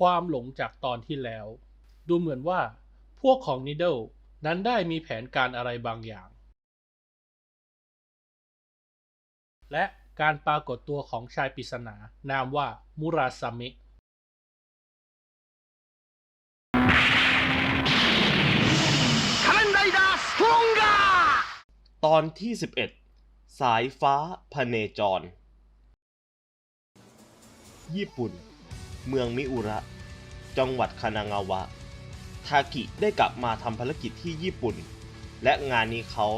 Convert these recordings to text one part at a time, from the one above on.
ความหลงจากตอนที่แล้ว ดูเหมือนว่าพวกของนิดเดิลนั้นได้มีแผนการอะไรบางอย่าง และการปรากฏตัวของชายปริศนานามว่ามูราซามิตอนที่ 11 สายฟ้าพเนจร ญี่ปุ่น เมืองมิอุระ จังหวัดคานางาวะ ทากิได้กลับมาทำภารกิจที่ญี่ปุ่น และงานนี้เขา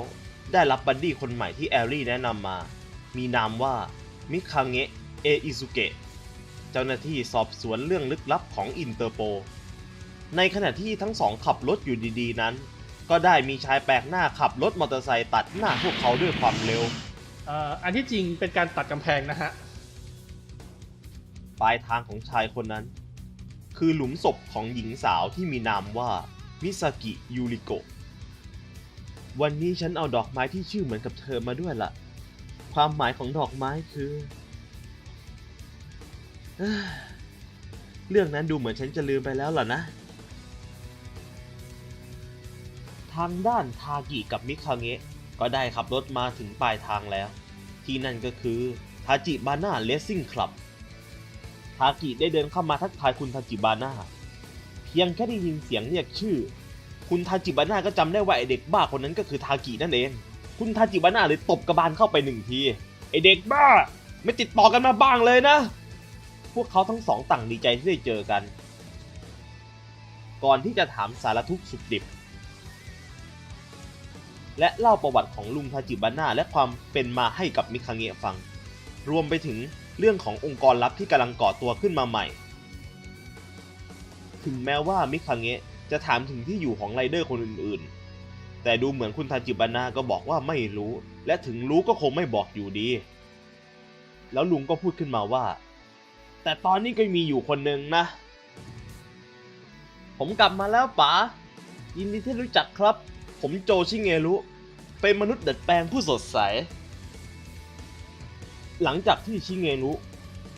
ได้รับบัดดี้คนใหม่ที่แอลลี่แนะนำมา มีนามว่ามิคาเงะเออิซุเกะ เจ้าหน้าที่สอบสวนเรื่องลึกลับของอินเตอร์โป ในขณะที่ทั้งสองขับรถอยู่ดีๆ นั้น ก็ได้มีชายแปลกหน้าขับรถมอเตอร์ไซค์ตัดหน้าพวกเขาด้วยความเร็ว เอ่ออันที่จริงเป็นการตัดกำแพงนะฮะ ปลายทางของชายคนนั้น คือหลุมศพของหญิงสาวที่มีนามว่ามิซากิยูริโกะวันนี้ฉันเอาดอกไม้ที่ชื่อเหมือนกับเธอมาด้วยละ่ะ ความหมายของดอกไม้คือเอเรื่องนั้นดูเหมือนฉันจะลืมไปแล้วล่ะนะ ทางด้านทากิกับมิคาเงะก็ได้ขับรถมาถึงปลายทางแล้ว ที่นั่นก็คือทาจิบาน่าเลสซิ่งคลับ ทากิได้เดินเข้ามาทักทายคุณทาจิบาน่าเพียงแค่ได้ยินเสียงเรียกชื่อ คุณทาจิบาน่าก็จำได้ว่าไอเด็กบ้าคนนั้นก็คือทากินั่นเอง คุณทาจิบาน่าเลยตบกระบาลเข้าไปหนึ่งทีไอเด็กบ้า ไม่ติดต่อกันมาบ้างเลยนะ พวกเขาทั้งสองต่างดีใจที่ได้เจอกัน ก่อนที่จะถามสารทุกข์สุขดิบ และเล่าประวัติของลุงทาจิบาน่าและความเป็นมาให้กับมิคาเงะฟัง รวมไปถึง เรื่องขององค์กรลับที่กำลังก่อตัวขึ้นมาใหม่ ถึงแม้ว่ามิคาเงะจะถามถึงที่อยู่ของไรเดอร์คนอื่นๆ แต่ดูเหมือนคุณทาจิบานาก็บอกว่าไม่รู้ และถึงรู้ก็คงไม่บอกอยู่ดี แล้วลุงก็พูดขึ้นมาว่า แต่ตอนนี้ก็มีอยู่คนหนึ่งนะ ผมกลับมาแล้วป๋า ยินดีที่รู้จักครับ ผมโจชิเงรุ เป็นมนุษย์ดัดแปลงผู้สดใส หลังจากที่ชิเงรุ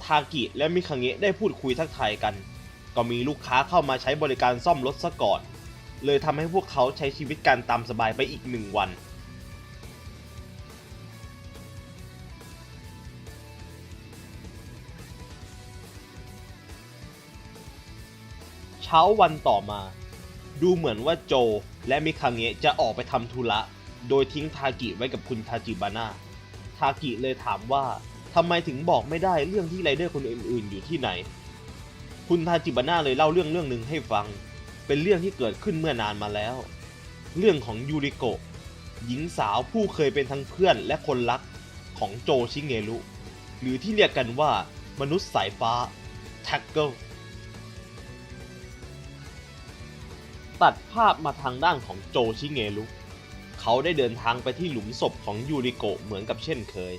ทากิ และมิคาเงะได้พูดคุยทักทายกัน ก็มีลูกค้าเข้ามาใช้บริการซ่อมรถซะก่อน เลยทำให้พวกเขาใช้ชีวิตการตามสบายไปอีกหนึ่งวัน เช้าวันต่อมา ดูเหมือนว่าโจและมิคาเงะจะออกไปทำธุระ โดยทิ้งทากิไว้กับคุณทาจิบาน่าทากิเลยถามว่า ทำไมถึงบอกไม่ได้เรื่องที่ไรเดอร์คนอื่นๆอยู่ที่ไหน คุณทาจิบาน่าเลยเล่าเรื่องเรื่องหนึ่งให้ฟัง เป็นเรื่องที่เกิดขึ้นเมื่อนานมาแล้ว เรื่องของยูริโกะหญิงสาวผู้เคยเป็นทั้งเพื่อนและคนรักของโจชิเงรุ หรือที่เรียกกันว่ามนุษย์สายฟ้าแท็กเกิลตัดภาพมาทางด้านของโจชิเงรุ เขาได้เดินทางไปที่หลุมศพของยูริโกะเหมือนกับเช่นเคย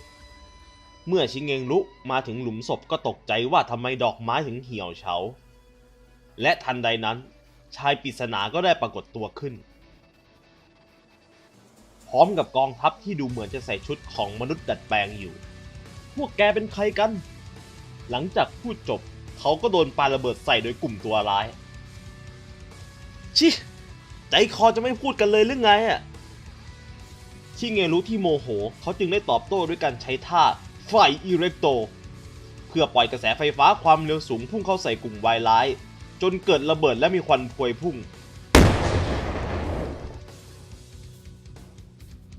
เมื่อชิเงรุมาถึงหลุมศพก็ตกใจว่าทำไมดอกไม้ถึงเหี่ยวเฉา และทันใดนั้น ชายปริศนาก็ได้ปรากฏตัวขึ้น พร้อมกับกองทัพที่ดูเหมือนจะใส่ชุดของมนุษย์ดัดแปลงอยู่ พวกแกเป็นใครกัน หลังจากพูดจบเขาก็โดนปาระเบิดใส่โดยกลุ่มตัวร้าย ชิ ใจคอจะไม่พูดกันเลยหรือไงอะชิเงรุที่โมโห เขาจึงได้ตอบโต้ด้วยการใช้ท่า ไฟอิเล็กโต เพื่อปล่อยกระแสไฟฟ้าความเร็วสูงพุ่งเข้าใส่กลุ่มวายร้าย จนเกิดระเบิดและมีควันพวยพุ่ง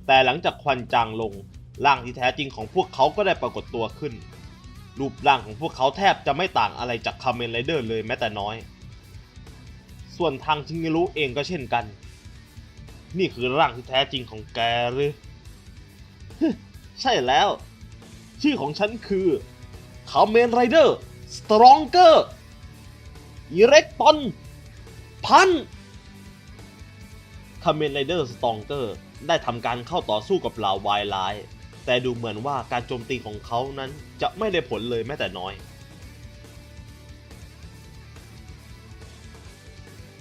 แต่หลังจากควันจางลง ร่างที่แท้จริงของพวกเขาก็ได้ปรากฏตัวขึ้น รูปร่างของพวกเขาแทบจะไม่ต่างอะไรจากคาเมนไรเดอร์เลยแม้แต่น้อย ส่วนทางชิงเงรุเองก็เช่นกัน นี่คือร่างที่แท้จริงของแกหรือใช่แล้ว ชื่อของฉันคือคาเมนไรเดอร์สตรองเกอร์อิเร็กตอนพันคาเมนไรเดอร์สตรองเกอร์ได้ทำการเข้าต่อสู้กับเหล่าวายร้าย แต่ดูเหมือนว่าการโจมตีของเขานั้นจะไม่ได้ผลเลยแม้แต่น้อย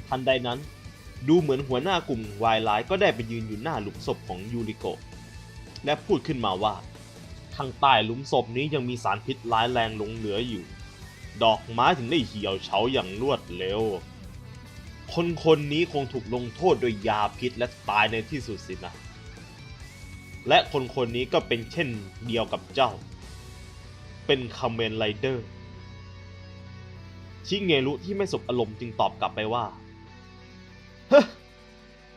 ทันใดนั้นดูเหมือนหัวหน้ากลุ่มวายร้ายก็ได้ไปยืนอยู่หน้าหลุมศพของยูริโกและพูดขึ้นมาว่า ข้างใต้หลุมศพนี้ยังมีสารพิษร้ายแรงหลงเหลืออยู่ ดอกไม้ถึงได้เหี่ยวเฉาอย่างรวดเร็ว คนคนนี้คงถูกลงโทษโดยยาพิษและตายในที่สุดสินะ และคนคนนี้ก็เป็นเช่นเดียวกับเจ้า เป็นคาเมนไรเดอร์ชิเงรุที่ไม่สบอารมณ์จึงตอบกลับไปว่าเฮ้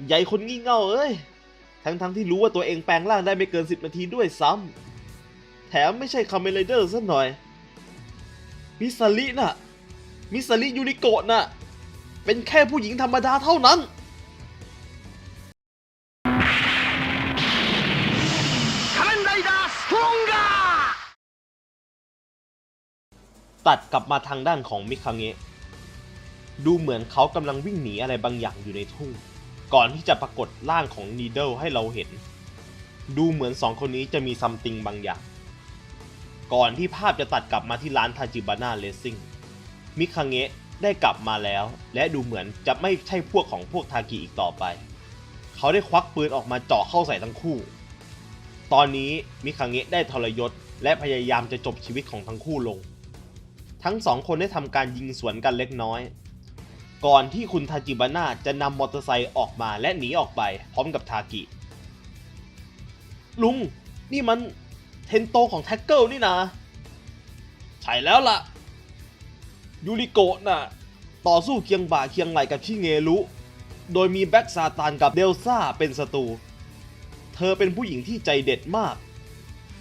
ใหญ่คนงี่เง่าเอ้ย ทั้งทั้งๆที่รู้ว่าตัวเองแปลงร่างได้ไม่เกิน10นาทีด้วยซ้ำ แถมไม่ใช่คาเมเลเดอร์ซะหน่อย มิซาริน่ะ มิซาริยูนิโกะน่ะ เป็นแค่ผู้หญิงธรรมดาเท่านั้น ตัดกลับมาทางด้านของมิคาเงะดูเหมือนเขากำลังวิ่งหนีอะไรบางอย่างอยู่ในทุ่ง ก่อนที่จะปรากฏร่างของนีเดิลให้เราเห็น ดูเหมือนสองคนนี้จะมีซัมติงบางอย่าง ก่อนที่ภาพจะตัดกลับมาที่ร้านทาจิบาน่าเลสซิ่งมิคังเงะได้กลับมาแล้ว และดูเหมือนจะไม่ใช่พวกของพวกทากิอีกต่อไป เขาได้ควักปืนออกมาเจาะเข้าใส่ทั้งคู่ ตอนนี้มิคังเงะได้ทรยศและพยายามจะจบชีวิตของทั้งคู่ลง ทั้งสองคนได้ทำการยิงสวนกันเล็กน้อย ก่อนที่คุณทาจิบาน่าจะนำมอเตอร์ไซค์ออกมาและหนีออกไปพร้อมกับทากิ ลุง นี่มัน เทนโตของแท็กเกิลนี่นะ ใช่แล้วล่ะ ยูริโกะน่ะ ต่อสู้เคียงบ่าเคียงไหลกับชิเงรุ โดยมีแบ็กซาตานกับเดลซ่าเป็นศัตรู เธอเป็นผู้หญิงที่ใจเด็ดมาก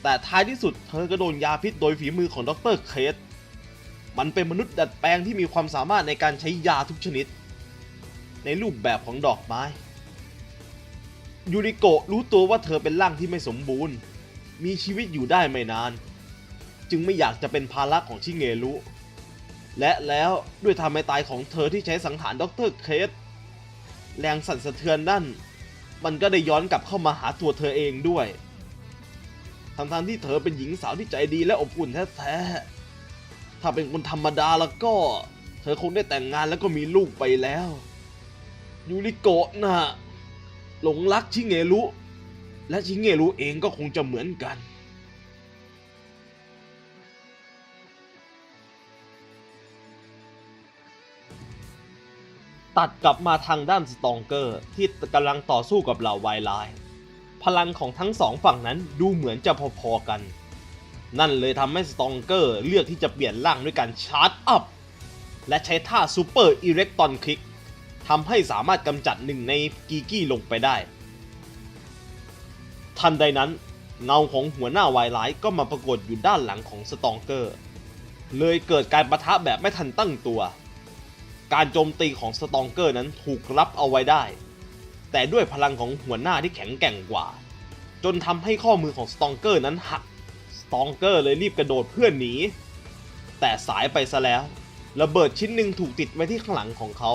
แต่ท้ายที่สุดเธอก็โดนยาพิษโดยฝีมือของดรเคสมันเป็นมนุษย์ดัดแปลงที่มีความสามารถในการใช้ยาทุกชนิด ในรูปแบบของดอกไม้ ยูริโกะรู้ตัวว่าเธอเป็นร่างที่ไม่สมบูรณ์ มีชีวิตอยู่ได้ไม่นาน จึงไม่อยากจะเป็นภาระของชิเงรุและแล้วด้วยทำให้ตายของเธอที่ใช้สังหารดรเคสแรงสั่นสะเทือนนั่น มันก็ได้ย้อนกลับเข้ามาหาตัวเธอเองด้วยทั้งๆที่เธอเป็นหญิงสาวที่ใจดีและอบอุ่นแท้ๆถ้าเป็นคนธรรมดาแล้วก็ เธอคงได้แต่งงานแล้วก็มีลูกไปแล้ว ยูริโกะน่ะหลงรักชิเงรุ และชิเงรุเองก็คงจะเหมือนกัน ตัดกลับมาทางด้านสตองเกอร์ที่กำลังต่อสู้กับเหล่าไวไลน์พลังของทั้งสองฝั่งนั้นดูเหมือนจะพอๆกัน นั่นเลยทำให้สตองเกอร์เลือกที่จะเปลี่ยนร่างด้วยการชาร์จอัพ และใช้ท่าซูเปอร์อิเล็กตรอนคลิกทำให้สามารถกำจัดหนึ่งในกีกี้ลงไปได้ ทันใดนั้น เงาของหัวหน้าไวไลท์ก็มาปรากฏอยู่ด้านหลังของสตองเกอร์ เลยเกิดการประทะแบบไม่ทันตั้งตัว การโจมตีของสตองเกอร์นั้นถูกรับเอาไว้ได้ แต่ด้วยพลังของหัวหน้าที่แข็งแกร่งกว่า จนทำให้ข้อมือของสตองเกอร์นั้นหัก สตองเกอร์เลยรีบกระโดดเพื่อหนี แต่สายไปซะแล้ว ระเบิดชิ้นหนึ่งถูกติดไว้ที่ข้างหลังของเขา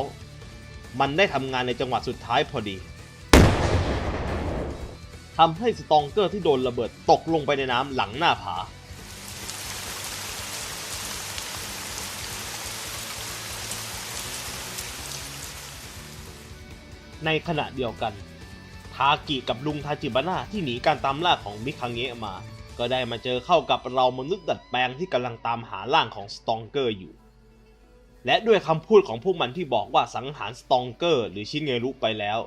มันได้ทำงานในจังหวะสุดท้ายพอดี ทำให้สตองเกอร์ที่โดนระเบิดตกลงไปในน้ำหลังหน้าผา ในขณะเดียวกัน ทากิกับลุงทาจิบาน่าที่หนีการตามล่าของมิคังเงะมา ก็ได้มาเจอเข้ากับเรามนุษย์ดัดแปลงที่กำลังตามหาร่างของสตองเกอร์อยู่ และด้วยคำพูดของพวกมันที่บอกว่าสังหารสตองเกอร์ หรือชินเงรุไปแล้ว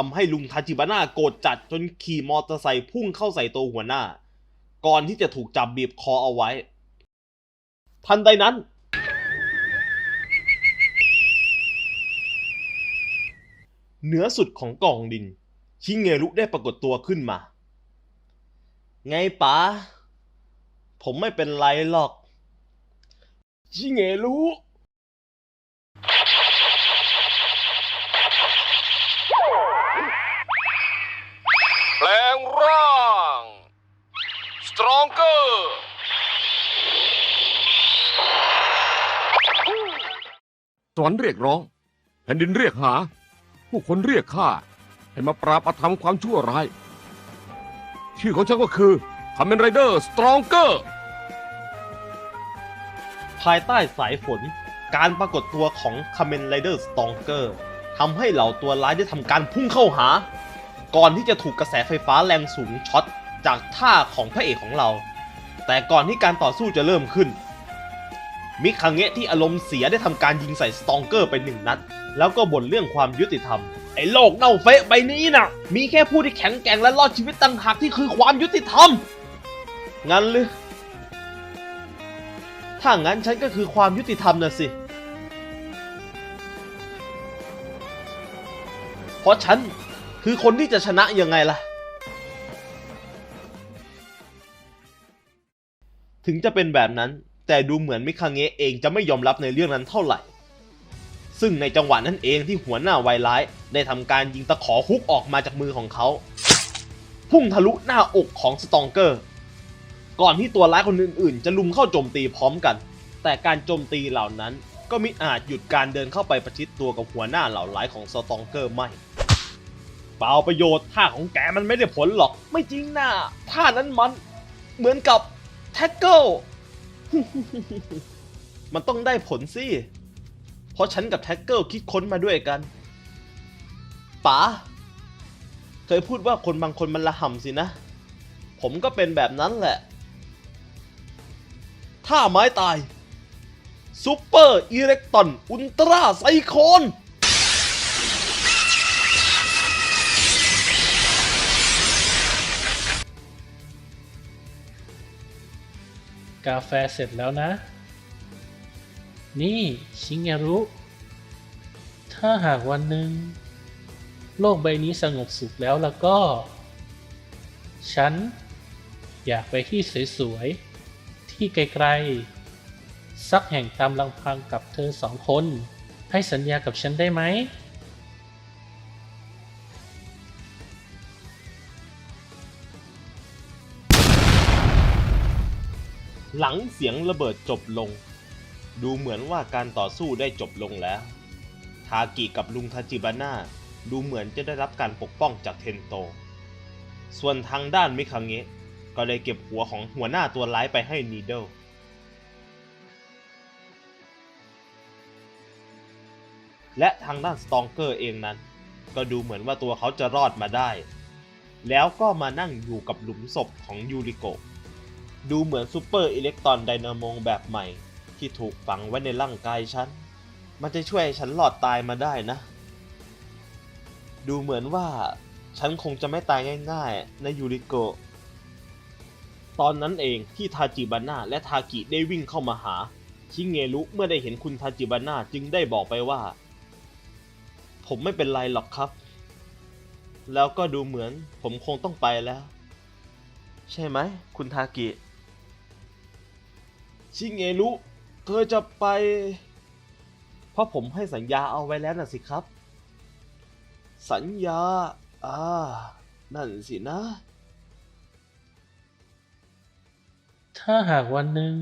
ทำให้ลุงทาจิบาน่าโกรธจัดจนขี่มอเตอร์ไซค์พุ่งเข้าใส่ตัวหัวหน้า ก่อนที่จะถูกจับบีบคอเอาไว้ ทันใดนั้น เหนือสุดของกล่องดิน ชิเงรุได้ปรากฏตัวขึ้นมา ไงป๋าผมไม่เป็นไรหรอก ชิเงรุ แปลงร่าง Stronger สวรรค์เรียกร้อง แผ่นดินเรียกหา ผู้คนเรียกข้าให้มาปราบอาธรรมความชั่วร้าย ชื่อของฉันก็คือคาเมนไรเดอร์สตรองเกอร์ภายใต้สายฝน การปรากฏตัวของคาเมนไรเดอร์สตองเกอร์ทำให้เหล่าตัวร้ายได้ทำการพุ่งเข้าหา ก่อนที่จะถูกกระแสไฟฟ้าแรงสูงช็อตจากท่าของพระเอกของเรา แต่ก่อนที่การต่อสู้จะเริ่มขึ้น มิคังเงะที่อารมณ์เสียได้ทำการยิงใส่สตองเกอร์ไปหนึ่งนัด แล้วก็บ่นเรื่องความยุติธรรม ไอ้โลกเน่าเฟะใบนี้น่ะ มีแค่ผู้ที่แข็งแกร่งและรอดชีวิตต่างหากที่คือความยุติธรรม งั้นหรือถ้างั้นฉันก็คือความยุติธรรมน่ะสิ เพราะฉันคือคนที่จะชนะยังไงล่ะ ถึงจะเป็นแบบนั้น แต่ดูเหมือนมิคาเงะเองจะไม่ยอมรับในเรื่องนั้นเท่าไหร่ ซึ่งในจังหวะนั้นเองที่หัวหน้าไวร้าย ได้ทำการยิงตะขอฮุกออกมาจากมือของเขา พุ่งทะลุหน้าอกของสตองเกอร์ ก่อนที่ตัวร้ายคนอื่นๆ จะลุมเข้าโจมตีพร้อมกัน แต่การโจมตีเหล่านั้นก็มิอาจหยุดการเดินเข้าไปประชิดตัวกับหัวหน้าเหล่าร้ายของสตองเกอร์ไม่เปล่าประโยชน์ท่าของแกมันไม่ได้ผลหรอก ไม่จริงนะท่านั้นมัน เหมือนกับแท็กเกิล มันต้องได้ผลสิ เพราะฉันกับแท็กเกิลคิดค้นมาด้วยกัน ป๋า เคยพูดว่าคนบางคนมันละห่ำสินะ ผมก็เป็นแบบนั้นแหละท่าไม้ตาย ซูเปอร์อิเล็กตรอน อุลตราไซโคน กาแฟเสร็จแล้วนะ นี่ชิงเงรุ ถ้าหากวันหนึ่ง โลกใบนี้สงบสุขแล้วแล้วก็ ฉัน อยากไปที่สวยๆ ที่ไกลๆ สักแห่งตามลำพังกับเธอสองคน ให้สัญญากับฉันได้ไหม หลังเสียงระเบิดจบลง ดูเหมือนว่าการต่อสู้ได้จบลงแล้ว ทากิกับลุงทาจิบาน่าดูเหมือนจะได้รับการปกป้องจากเทนโต ส่วนทางด้านมิคังเงะก็ได้เก็บหัวของหัวหน้าตัวร้ายไปให้นีเดิลและทางด้านสตองเกอร์เองนั้น ก็ดูเหมือนว่าตัวเขาจะรอดมาได้ แล้วก็มานั่งอยู่กับหลุมศพของยูริโกะ ดูเหมือนซูเปอร์อิเล็กตรอนไดนาโมแบบใหม่ ที่ถูกฝังไว้ในร่างกายฉัน มันจะช่วยฉันหลอดตายมาได้นะ ดูเหมือนว่าฉันคงจะไม่ตายง่ายๆนะยูริโกะตอนนั้นเองที่ทาจิบาน่าและทากิได้วิ่งเข้ามาหา ชิเงรุเมื่อได้เห็นคุณทาจิบาน่าจึงได้บอกไปว่า ผมไม่เป็นไรหรอกครับ แล้วก็ดูเหมือนผมคงต้องไปแล้ว ใช่ไหม คุณทากิ ชิเงรุเธอจะไป เพราะผมให้สัญญาเอาไว้แล้วน่ะสิครับ สัญญา อ่า นั่นสินะ ถ้าหากวันหนึ่ง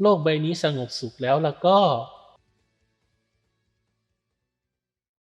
โลกใบนี้สงบสุขแล้วแล้วก็